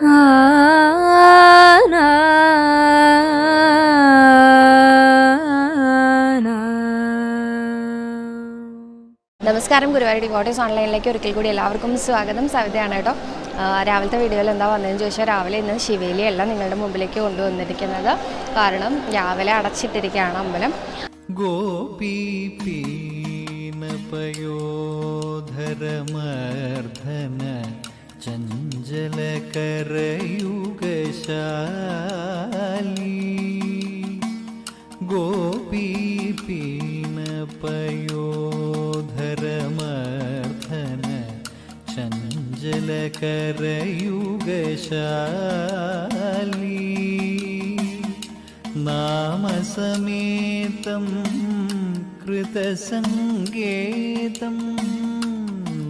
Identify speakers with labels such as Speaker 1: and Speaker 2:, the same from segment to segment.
Speaker 1: നമസ്കാരം ഗുരുവായൂർ ഡിവോട്ടീസ് ഓൺലൈനിലേക്ക് ഒരിക്കൽ കൂടി എല്ലാവർക്കും സ്വാഗതം. സവിതയാണ് കേട്ടോ. രാവിലത്തെ വീഡിയോയിൽ എന്താ വന്നതെന്ന് ചോദിച്ചാൽ രാവിലെ ഇന്ന് ശിവേലിയല്ല നിങ്ങളുടെ മുമ്പിലേക്ക് കൊണ്ടുവന്നിരിക്കുന്നത്. കാരണം രാവിലെ അടച്ചിട്ടിരിക്കുകയാണ് അമ്പലം.
Speaker 2: ഗോപീ चञ्चलकरयुगशाली गोपीपीनपयोधरमर्धन चञ्चलकरयुगशाली नामसमेतं कृतसङ्गेतं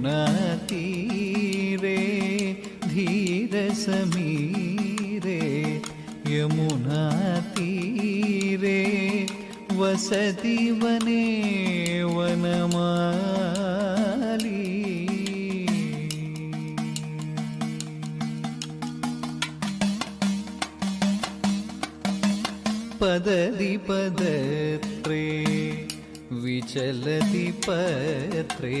Speaker 2: यमुनातीरे धीरसमीरे यमुनातीरे वसति वने वनमाली। पदति पदत्रे विचलति पत्रे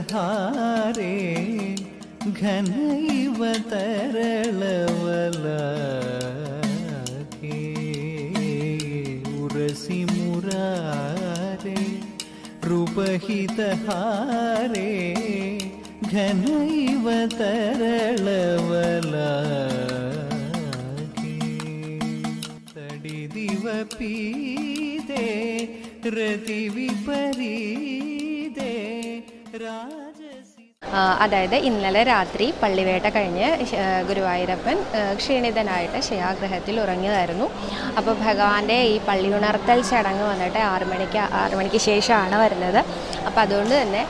Speaker 2: रूपहितहारे घनैव तरलवलाके उरसि मुरारे रूपहितहारे घनैव तरलवलाके तडिदिवपीदे रतिविपरीदे राजसि
Speaker 1: ആ, അതായത് ഇന്നലെ രാത്രി പള്ളിവേട്ട കഴിഞ്ഞ് ഗുരുവായൂരപ്പൻ ക്ഷീണിതനായിട്ട് ശയാഗ്രഹത്തിൽ ഉറങ്ങിയതായിരുന്നു. അപ്പോൾ ഭഗവാന്റെ ഈ പള്ളി ഉണർത്തൽ ചടങ്ങ് വന്നിട്ട് ആറു മണിക്ക് ആറു മണിക്ക് ശേഷമാണ് വരുന്നത്. അപ്പോൾ അതുകൊണ്ട് തന്നെ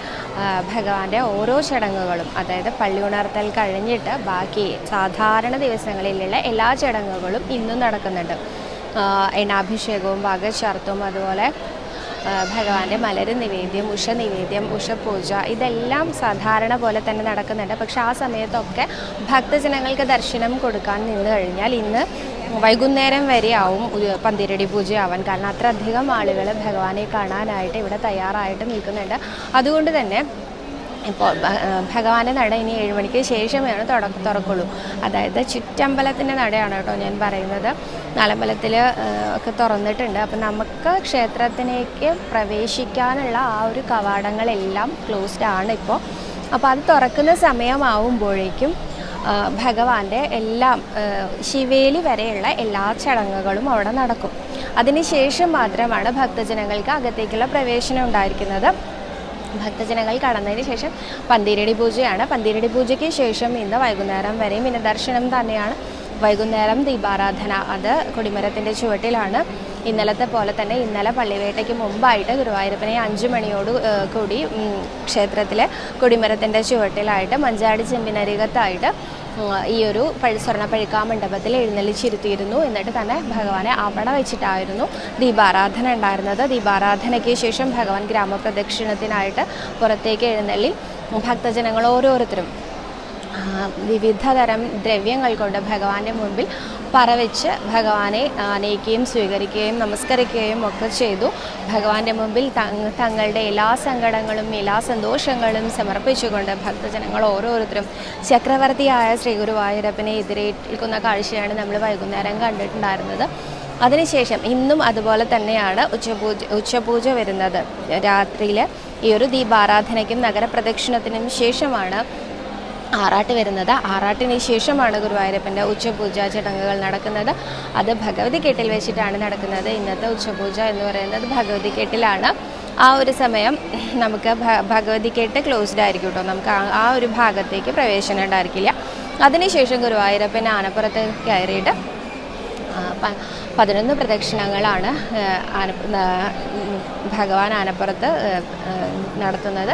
Speaker 1: ഭഗവാന്റെ ഓരോ ചടങ്ങുകളും അതായത് പള്ളി ഉണർത്തൽ കഴിഞ്ഞിട്ട് ബാക്കി സാധാരണ ദിവസങ്ങളിലുള്ള എല്ലാ ചടങ്ങുകളും ഇന്നും നടക്കുന്നുണ്ട്. എണ്ണാഭിഷേകവും ഭാഗചാർത്തും അതുപോലെ ഭഗവാന്റെ മലര് നിവേദ്യം ഉഷ നിവേദ്യം ഉഷ പൂജ ഇതെല്ലാം സാധാരണ പോലെ തന്നെ നടക്കുന്നുണ്ട്. പക്ഷെ ആ സമയത്തൊക്കെ ഭക്തജനങ്ങൾക്ക് ദർശനം കൊടുക്കാൻ നിന്ന് കഴിഞ്ഞാൽ ഇന്ന് വൈകുന്നേരം വരെ ആവും പന്തിരടി പൂജയാവാൻ. കാരണം അത്രയധികം ആളുകൾ ഭഗവാനെ കാണാനായിട്ട് ഇവിടെ തയ്യാറായിട്ട് നിൽക്കുന്നുണ്ട്. അതുകൊണ്ട് തന്നെ ഇപ്പോൾ ഭഗവാന്റെ നട ഇനി ഏഴ് മണിക്ക് ശേഷമേ തുറ തുറക്കുള്ളൂ. അതായത് ചുറ്റമ്പലത്തിന്റെ നടയാണ് കേട്ടോ ഞാൻ പറയുന്നത്. നാലമ്പലത്തിൽ ഒക്കെ തുറന്നിട്ടുണ്ട്. അപ്പം നമുക്ക് ക്ഷേത്രത്തിലേക്ക് പ്രവേശിക്കാനുള്ള ആ ഒരു കവാടങ്ങളെല്ലാം ക്ലോസ്ഡ് ആണ് ഇപ്പോൾ അപ്പോൾ അത് തുറക്കുന്ന സമയമാവുമ്പോഴേക്കും ഭഗവാന്റെ എല്ലാം ശിവേലി വരെയുള്ള എല്ലാ ചടങ്ങുകളും അവിടെ നടക്കും. അതിനുശേഷം മാത്രമാണ് ഭക്തജനങ്ങൾക്ക് അകത്തേക്കുള്ള പ്രവേശനം ഉണ്ടായിരിക്കുന്നത്. ഭക്തജനങ്ങൾ കടന്നതിന് ശേഷം പന്തിരടി പൂജയാണ്. പന്തിരടി പൂജയ്ക്ക് ശേഷം ഇന്ന് വൈകുന്നേരം വരെയും പിന്നെ ദർശനം തന്നെയാണ്. വൈകുന്നേരം ദീപാരാധന അത് കൊടിമരത്തിന്റെ ചുവട്ടിലാണ്. ഇന്നലത്തെ പോലെ തന്നെ ഇന്നലെ പള്ളിവേട്ടയ്ക്ക് മുമ്പായിട്ട് ഗുരുവായൂരപ്പനെ അഞ്ചു മണിയോട് കൂടി ക്ഷേത്രത്തിലെ കൊടിമരത്തിന്റെ ചുവട്ടിലായിട്ട് മഞ്ചാടി ചെമ്പിനരികത്തായിട്ട് ഈ ഒരു സ്വർണ പഴുക്കാ മണ്ഡപത്തിൽ എഴുന്നള്ളിച്ചിരുത്തിയിരുന്നു. എന്നിട്ട് തന്നെ ഭഗവാനെ അവിടെ വെച്ചിട്ടായിരുന്നു ദീപാരാധന ഉണ്ടായിരുന്നത്. ദീപാരാധനയ്ക്ക് ശേഷം ഭഗവാൻ ഗ്രാമപ്രദക്ഷിണത്തിനായിട്ട് പുറത്തേക്ക് എഴുന്നള്ളി. ഭക്തജനങ്ങൾ ഓരോരുത്തരും ആ, വിവിധ തരം ദ്രവ്യങ്ങൾ കൊണ്ട് ഭഗവാന്റെ മുൻപിൽ പറവെച്ച് ഭഗവാനെ ആനയിക്കുകയും സ്വീകരിക്കുകയും നമസ്കരിക്കുകയും ഒക്കെ ചെയ്തു. ഭഗവാന്റെ മുമ്പിൽ തങ് തങ്ങളുടെ എല്ലാ സങ്കടങ്ങളും എല്ലാ സന്തോഷങ്ങളും സമർപ്പിച്ചുകൊണ്ട് ഭക്തജനങ്ങൾ ഓരോരുത്തരും ചക്രവർത്തിയായ ശ്രീ ഗുരുവായൂരപ്പനെ എതിരേൽക്കുന്ന കാഴ്ചയാണ് നമ്മൾ വൈകുന്നേരം കണ്ടിട്ടുണ്ടായിരുന്നത്. അതിനുശേഷം ഇന്നും അതുപോലെ തന്നെയാണ് ഉച്ചപൂജ ഉച്ചപൂജ വരുന്നത്. രാത്രിയിൽ ഈ ഒരു ദീപാരാധനയ്ക്കും നഗരപ്രദക്ഷിണത്തിനും ശേഷമാണ് ആറാട്ട് വരുന്നത്. ആറാട്ടിന് ശേഷമാണ് ഗുരുവായൂരപ്പന്റെ ഉച്ചപൂജ ചടങ്ങുകൾ നടക്കുന്നത്. അത് ഭഗവതി കെട്ടിൽ വെച്ചിട്ടാണ് നടക്കുന്നത്. ഇന്നത്തെ ഉച്ചപൂജ എന്ന് പറയുന്നത് ഭഗവതി കെട്ടിലാണ്. ആ ഒരു സമയം നമുക്ക് ഭഗവതി കെട്ട് ക്ലോസ്ഡ് ആയിരിക്കും കേട്ടോ. നമുക്ക് ആ- ഒരു ഭാഗത്തേക്ക് പ്രവേശനം ഉണ്ടായിരിക്കില്ല. അതിനുശേഷം ഗുരുവായൂരപ്പൻ ആനപ്പുറത്ത് കയറിയിട്ട് പതിനൊന്ന് പ്രദക്ഷിണങ്ങളാണ് ആന ഭഗവാൻ ആനപ്പുറത്ത് നടത്തുന്നത്.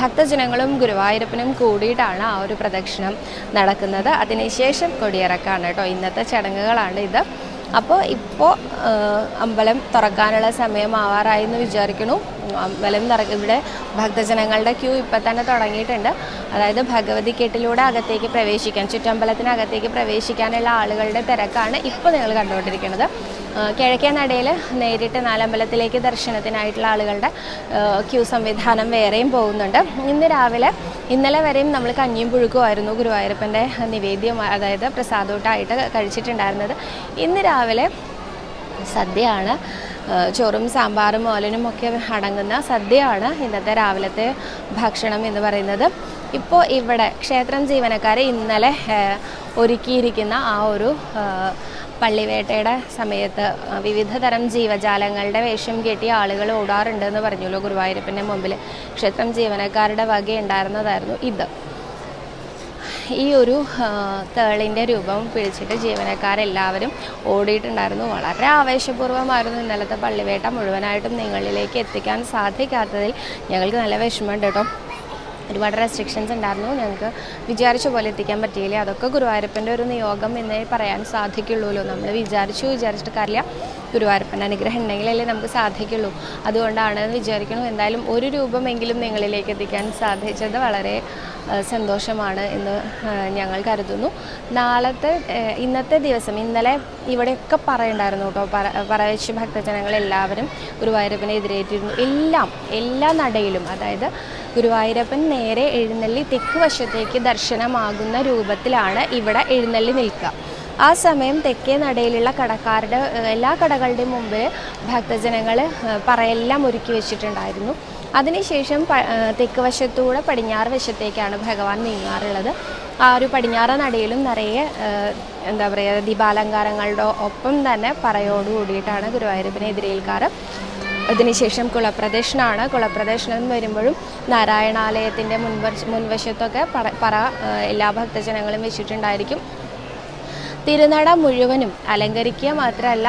Speaker 1: ഭക്തജനങ്ങളും ഗുരുവായൂരപ്പനും കൂടിയിട്ടാണ് ആ ഒരു പ്രദക്ഷിണം നടക്കുന്നത്. അതിനുശേഷം കൊടിയിറക്കാണ് കേട്ടോ. ഇന്നത്തെ ചടങ്ങുകളാണ് ഇത് അപ്പോൾ ഇപ്പോൾ അമ്പലം തുറക്കാനുള്ള സമയം ആവാറായി എന്ന് വിചാരിക്കുന്നു. അമ്പലം ഇവിടെ ഭക്തജനങ്ങളുടെ ക്യൂ ഇപ്പം തന്നെ തുടങ്ങിയിട്ടുണ്ട്. അതായത് ഭഗവതി കെട്ടിലൂടെ അകത്തേക്ക് പ്രവേശിക്കാൻ ചുറ്റമ്പലത്തിനകത്തേക്ക് പ്രവേശിക്കാനുള്ള ആളുകളുടെ തിരക്കാണ് ഇപ്പോൾ നിങ്ങൾ കണ്ടുകൊണ്ടിരിക്കുന്നത്. കിഴക്കേ നടയിൽ നേരിട്ട് നാലമ്പലത്തിലേക്ക് ദർശനത്തിനായിട്ടുള്ള ആളുകളുടെ ക്യൂ സംവിധാനം വേറെയും പോകുന്നുണ്ട്. ഇന്ന് രാവിലെ ഇന്നലെ വരെയും നമ്മൾ കഞ്ഞിയും പുഴുക്കുമായിരുന്നു ഗുരുവായൂരപ്പന്റെ നിവേദ്യം അതായത് പ്രസാദോട്ടായിട്ട് കഴിച്ചിട്ടുണ്ടായിരുന്നത്. ഇന്ന് രാവിലെ സദ്യയാണ് ചോറും സാമ്പാറും ഓലനും ഒക്കെ അടങ്ങുന്ന സദ്യയാണ് ഇന്നത്തെ രാവിലത്തെ ഭക്ഷണം എന്ന് പറയുന്നത്. ഇപ്പോൾ ഇവിടെ ക്ഷേത്രം ജീവനക്കാരെ ഇന്നലെ ഒരുക്കിയിരിക്കുന്ന ആ ഒരു പള്ളിവേട്ടയുടെ സമയത്ത് വിവിധ തരം ജീവജാലങ്ങളുടെ വേഷം കെട്ടി ആളുകൾ ഓടാറുണ്ടെന്ന് പറഞ്ഞല്ലോ ഗുരുവായൂരപ്പന്റെ മുമ്പിൽ. ക്ഷേത്രം ജീവനക്കാരുടെ വക ഉണ്ടായിരുന്നതായിരുന്നു ഇത്. ഈ ഒരു തേളിന്റെ രൂപം പിടിച്ചിട്ട് ജീവനക്കാരെല്ലാവരും ഓടിയിട്ടുണ്ടായിരുന്നു. വളരെ ആവേശപൂർവമായിരുന്നു ഇന്നലത്തെ പള്ളിവേട്ട. മുഴുവനായിട്ടും നിങ്ങളിലേക്ക് എത്തിക്കാൻ സാധിക്കാത്തതിൽ ഞങ്ങൾക്ക് നല്ല വിഷമമുണ്ട് കേട്ടോ. ഒരുപാട് റെസ്ട്രിക്ഷൻസ് ഉണ്ടായിരുന്നു. ഞങ്ങൾക്ക് വിചാരിച്ച പോലെ എത്തിക്കാൻ പറ്റിയില്ല. അതൊക്കെ ഗുരുവായൂരപ്പന്റെ ഒരു നിയോഗം എന്നേ പറയാൻ സാധിക്കുള്ളൂല്ലോ. നമ്മൾ വിചാരിച്ചു വിചാരിച്ചിട്ട് കാര്യമില്ല. ഗുരുവായൂരപ്പന്റെ അനുഗ്രഹം ഉണ്ടെങ്കിലല്ലേ നമുക്ക് സാധിക്കുള്ളൂ. അതുകൊണ്ടാണെന്ന് വിചാരിക്കുന്നു എന്തായാലും ഒരു രൂപമെങ്കിലും നിങ്ങളിലേക്ക് എത്തിക്കാൻ സാധിച്ചത് വളരെ സന്തോഷമാണ് എന്ന് ഞങ്ങൾ കരുതുന്നു. നാളത്തെ ഇന്നത്തെ ദിവസം ഇന്നലെ ഇവിടെയൊക്കെ പറയണ്ടായിരുന്നു കേട്ടോ പറ പറവച്ച് ഭക്തജനങ്ങൾ എല്ലാവരും ഗുരുവായൂരപ്പനെ എതിരേറ്റിരുന്നു. എല്ലാം എല്ലാ നടയിലും അതായത് ഗുരുവായൂരപ്പൻ നേരെ എഴുന്നള്ളി തെക്ക് വശത്തേക്ക് ദർശനമാകുന്ന രൂപത്തിലാണ് ഇവിടെ എഴുന്നള്ളി നിൽക്കുക. ആ സമയം തെക്കേ നടയിലുള്ള കടക്കാരുടെ എല്ലാ കടകളുടെയും മുമ്പ് ഭക്തജനങ്ങൾ പറയെല്ലാം ഒരുക്കി വെച്ചിട്ടുണ്ടായിരുന്നു. അതിനുശേഷം പ തെക്ക് വശത്തൂടെ പടിഞ്ഞാറ് വശത്തേക്കാണ് ഭഗവാൻ നീങ്ങാറുള്ളത്. ആ ഒരു പടിഞ്ഞാറ നടയിലും നിറയെ എന്താ പറയുക ദീപാലങ്കാരങ്ങളുടെ ഒപ്പം തന്നെ പറയോട് കൂടിയിട്ടാണ് ഗുരുവായൂരപ്പനെ എതിരേൽക്കാറ്. അതിനുശേഷം കുളപ്രദക്ഷിണമാണ് കുളപ്രദക്ഷിണം വരുമ്പോഴും നാരായണാലയത്തിന്റെ മുൻവശ മുൻവശത്തൊക്കെ പറ എല്ലാ ഭക്തജനങ്ങളും വെച്ചിട്ടുണ്ടായിരിക്കും. തിരുനട മുഴുവനും അലങ്കരിക്കുക മാത്രമല്ല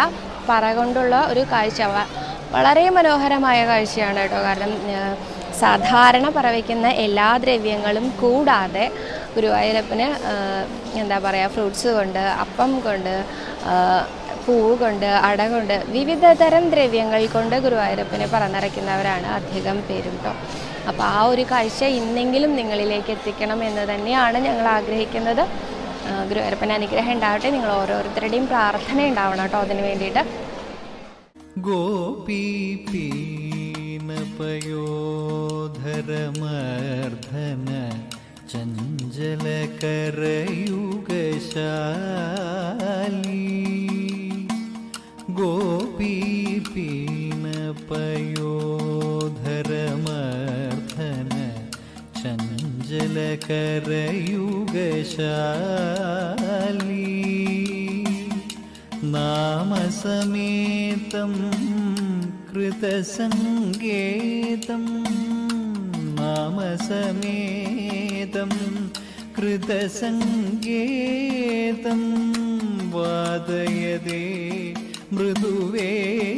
Speaker 1: പറ കൊണ്ടുള്ള ഒരു കാഴ്ച. വളരെ മനോഹരമായ കാഴ്ചയാണ് കേട്ടോ. കാരണം സാധാരണ പറവയ്ക്കുന്ന എല്ലാ ദ്രവ്യങ്ങളും കൂടാതെ ഗുരുവായൂരപ്പന് എന്താ പറയുക ഫ്രൂട്ട്സ് കൊണ്ട് അപ്പം കൊണ്ട് പൂവ് കൊണ്ട് അട കൊണ്ട് വിവിധ തരം ദ്രവ്യങ്ങൾ കൊണ്ട് ഗുരുവായൂരപ്പനെ പറന്നിറക്കുന്നവരാണ് അധികം പേരും കേട്ടോ അപ്പോൾ ആ ഒരു കാഴ്ച ഇന്നെങ്കിലും നിങ്ങളിലേക്ക് എത്തിക്കണം എന്ന് തന്നെയാണ് ഞങ്ങൾ ആഗ്രഹിക്കുന്നത്. ഗുരുവായൂരപ്പൻ അനുഗ്രഹം ഉണ്ടാവട്ടെ. നിങ്ങൾ ഓരോരുത്തരുടെയും പ്രാർത്ഥന ഉണ്ടാവണം കേട്ടോ അതിന് വേണ്ടിയിട്ട്.
Speaker 2: ഗോപീപീനപയോധരമർദ്ധന ചഞ്ചലകരയുഗശാലി. ഗോപീപീനപയോധരമർദ്ധന चञ्चलकरयुगशाली നാമസമേതം കൃതസങ്കേതം നാമസമേതം കൃതസങ്കേതം വാദയതേ മൃദുവേണും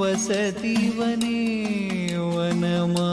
Speaker 2: वसति वने वनमा